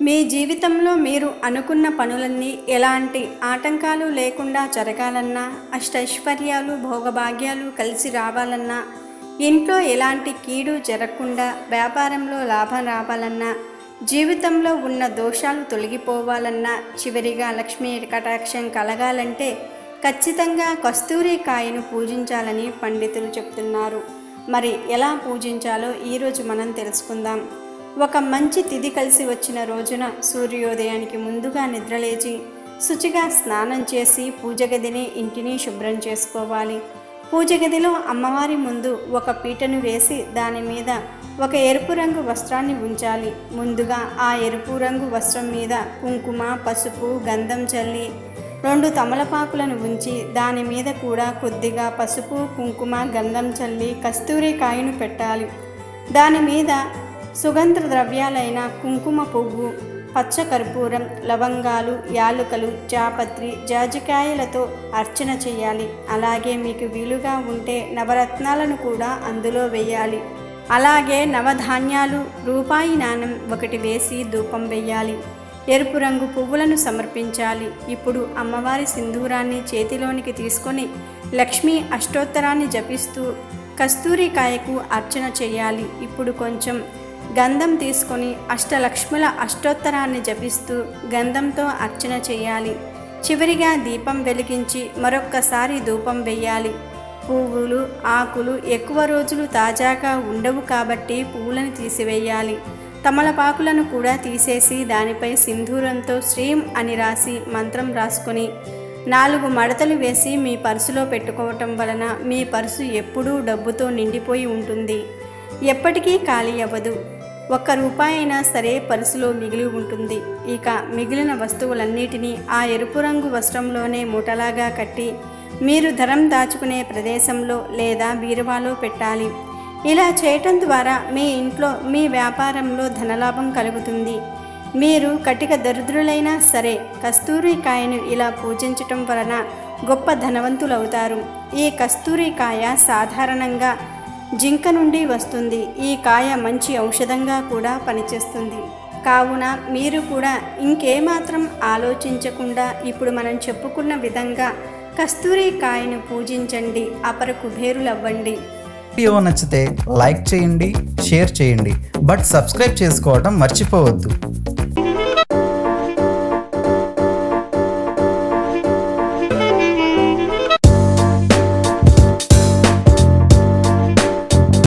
మీ జీవితంలో మీరు అనుకున్న పనులన్నీ ఎలాంటి ఆటంకాలు లేకుండా జరగాలన్నా అష్టైశ్వర్యాలు భోగభాగ్యాలు కలిసి రావాలన్నా ఇంట్లో ఎలాంటి కీడు జరగకుండా వ్యాపారంలో లాభం రావాలన్నా జీవితంలో ఉన్న దోషాలు తొలగిపోవాలన్నా చివరిగా లక్ష్మీ కటాక్షం కలగాలంటే ఖచ్చితంగా కస్తూరి కాయను పూజించాలని పండితులు చెప్తున్నారు. మరి ఎలా పూజించాలో ఈరోజు మనం తెలుసుకుందాం. ఒక మంచి తిది కలిసి వచ్చిన రోజున సూర్యోదయానికి ముందుగా నిద్రలేచి శుచిగా స్నానం చేసి పూజగదిని ఇంటిని శుభ్రం చేసుకోవాలి. పూజగదిలో అమ్మవారి ముందు ఒక పీటను వేసి దాని మీద ఒక ఎరుపు రంగు వస్త్రాన్ని ఉంచాలి. ముందుగా ఆ ఎరుపు రంగు వస్త్రం మీద కుంకుమ పసుపు గంధం చల్లి రెండు తమలపాకులను ఉంచి దాని మీద కూడా కొద్దిగా పసుపు కుంకుమ గంధం చల్లి కస్తూరి కాయను పెట్టాలి. దాని మీద సుగంధ ద్రవ్యాలైన కుంకుమ పువ్వు పచ్చ కర్పూరం లవంగాలు యాలుకలు జాపత్రి జాజికాయలతో అర్చన చేయాలి. అలాగే మీకు వీలుగా ఉంటే నవరత్నాలను కూడా అందులో వేయాలి. అలాగే నవధాన్యాలు రూపాయి నాణం ఒకటి వేసి ధూపం వేయాలి ఎరుపు రంగు పువ్వులను సమర్పించాలి. ఇప్పుడు అమ్మవారి సింధూరాన్ని చేతిలోనికి తీసుకొని లక్ష్మీ అష్టోత్తరాన్ని జపిస్తూ కస్తూరికాయకు అర్చన చేయాలి. ఇప్పుడు కొంచెం గంధం తీసుకొని అష్టలక్ష్ముల అష్టోత్తరాన్ని జపిస్తూ గంధంతో అర్చన చేయాలి. చివరిగా దీపం వెలిగించి మరొక్కసారి ధూపం వెయ్యాలి. పువ్వులు ఆకులు ఎక్కువ రోజులు తాజాగా ఉండవు కాబట్టి పువ్వులను తీసివేయాలి. తమలపాకులను కూడా తీసేసి దానిపై సింధూరంతో శ్రీం అని రాసి మంత్రం రాసుకొని నాలుగు మడతలు వేసి మీ పర్సులో పెట్టుకోవటం వలన మీ పర్సు ఎప్పుడూ డబ్బుతో నిండిపోయి ఉంటుంది. ఎప్పటికీ ఖాళీ అవ్వదు. ఒక్క రూపాయి అయినా సరే పర్సులో మిగిలి ఉంటుంది. ఇక మిగిలిన వస్తువులన్నిటినీ ఆ ఎరుపు రంగు వస్త్రంలోనే మూటలాగా కట్టి మీరు ధరం దాచుకునే ప్రదేశంలో లేదా బీరువాలో పెట్టాలి. ఇలా చేయటం ద్వారా మీ ఇంట్లో మీ వ్యాపారంలో ధనలాభం కలుగుతుంది. మీరు కటిక దరిద్రులైనా సరే కస్తూరికాయను ఇలా పూజించటం వలన గొప్ప ధనవంతులవుతారు. ఈ కస్తూరికాయ సాధారణంగా జింక నుండి వస్తుంది. ఈ కాయ మంచి ఔషధంగా కూడా పనిచేస్తుంది. కావున మీరు కూడా ఇంకేమాత్రం ఆలోచించకుండా ఇప్పుడు మనం చెప్పుకున్న విధంగా కస్తూరి కాయను పూజించండి. అపర కుబేరులవ్వండి. వీడియో నచ్చితే లైక్ చేయండి షేర్ చేయండి. బట్ సబ్స్క్రైబ్ చేసుకోవడం మర్చిపోవద్దు.